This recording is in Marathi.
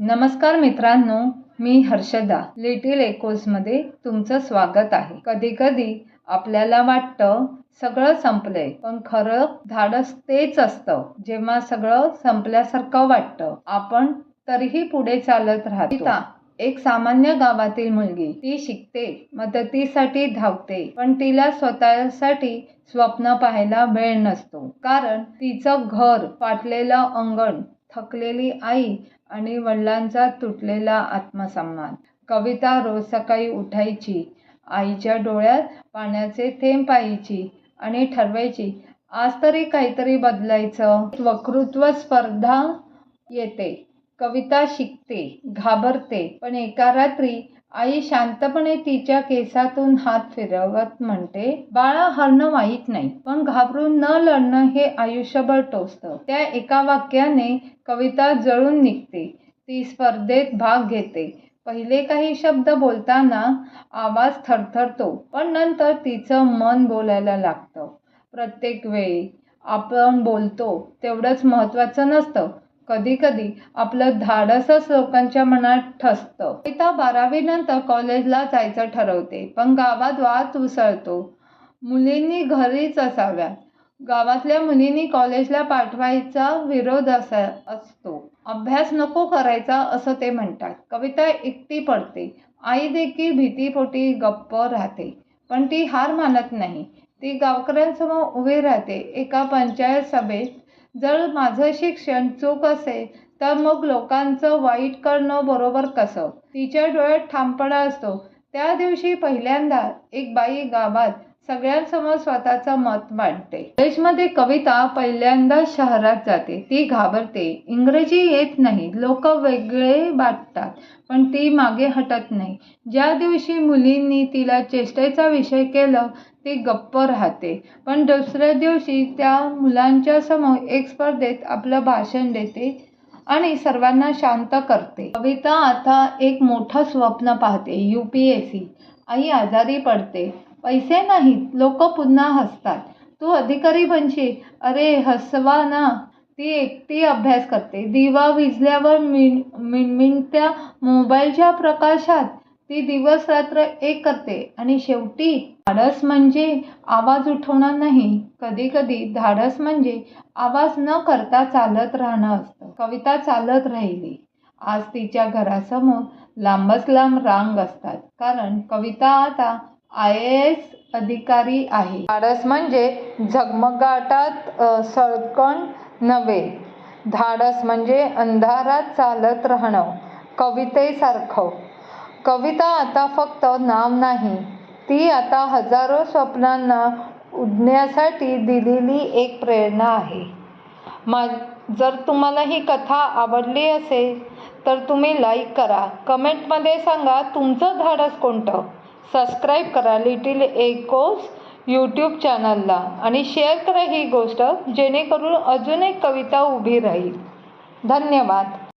नमस्कार मित्रांनो मी हर्षदा. लिटिल एकोजमध्ये तुमचं स्वागत आहे. कधी कधी आपल्याला वाटतं सगळं संपलंय पण खरं धाडस तेच असतं जेव्हा सगळं संपल्यासारखं वाटतं. आपण तरीही पुढे चालत राहतो. एक सामान्य गावातील मुलगी. ती शिकते मदतीसाठी धावते पण तिला स्वतःसाठी स्वप्न पाहायला वेळ नसतो. कारण तिचं घर फाटलेलं अंगण थकलेली आई आणि वडिलांचा तुटलेला आत्मसन्मान. कविता रोज सकाळी उठायची आईच्या डोळ्यात पाण्याचे थेंब पाहायची आणि ठरवायची आज तरी काहीतरी बदलायचं. वक्तृत्व स्पर्धा येते कविता शिकते घाबरते पण एका रात्री आई शांतपणे तिच्या केसातून हात फिरवत म्हणते बाळा हरणं वाईट नाही पण घाबरून न लढणं हे आयुष्यभर टोचतं. त्या एका वाक्याने कविता जळून निघते. ती स्पर्धेत भाग घेते. पहिले काही शब्द बोलताना आवाज थरथरतो पण नंतर तिचं मन बोलायला लागतं. प्रत्येक वेळी आपण बोलतो तेवढंच महत्त्वाचं नसतं. कधी कधी आपलं धाडसच लोकांच्या मनात ठसतं. कविता बारावी नंतर कॉलेजला जायचं ठरवते पण गावात वाद उसळतो. मुलींनी घरीच असाव्यात. गावातल्या मुलींनी कॉलेजला पाठवायचा विरोध असा असतो. अभ्यास नको करायचा असं ते म्हणतात. कविता एकटी पडते. आई देखील भीतीपोटी गप्प राहते पण ती हार मानत नाही. ती गावकऱ्यांसमोर उभी राहते. एका पंचायत सभेत जर माझं शिक्षण चूक असेल तर मग लोकांचं वाईट करणं बरोबर कसं? तिच्या डोळ्यात ठामपणा असतो. त्या दिवशी पहिल्यांदा एक बाई गावात सगळ्यांसमोर स्वतःचं मत मांडते कॉलेजमध्ये कविता पहिल्यांदा शहरात जाते. ती घाबरते. इंग्रजी येत नाही. लोक वेगळे वाटतात पण ती मागे हटत नाही. ज्या दिवशी मुलींनी तिला चेष्टेचा विषय केलं ती गप्प राहते. पण दुसऱ्या दिवशी त्या मुलांच्या समोर एक स्पर्धेत आपलं भाषण देते आणि सर्वांना शांत करते. कविता आता एक मोठं स्वप्न पाहते. U P S C. आई आजारी पडते. पैसे नाहीत. लोक पुन्हा हसतात. तू अधिकारी बनशील. अरे हसवा ना. ती एकटी अभ्यास करते. दिवा विजल्यावर मिण मिणमिणत्या मोबाईलच्या प्रकाशात ती दिवस रात्र एक करते. आणि शेवटी धाडस म्हणजे आवाज उठवणं नाही. कधी कधी धाडस म्हणजे आवाज न करता चालत राहणं असतं. कविता चालत राहिली. आज तिच्या घरासमोर लांबच लांब रांग असतात. कारण कविता आता आय ए एस अधिकारी आहे. धाडस म्हणजे झगमगाटात सळकण नव्हे. धाडस म्हणजे अंधारात चालत राहणं कवितेसारखं. कविता आता फक्त नाव नाही ती आता हजारो स्वप्नांना उडण्यासाठी दिलेली एक प्रेरणा आहे. मा जर तुम्हाला ही कथा आवडली असेल तर तुम्ही लाईक करा. कमेंटमध्ये सांगा तुमचं धाडस कोणतं? सबस्क्राईब करा लिटिल एकोज यूट्यूब चॅनलला आणि शेअर करा ही गोष्ट जेणेकरून अजून एक कविता उभी राहील. धन्यवाद.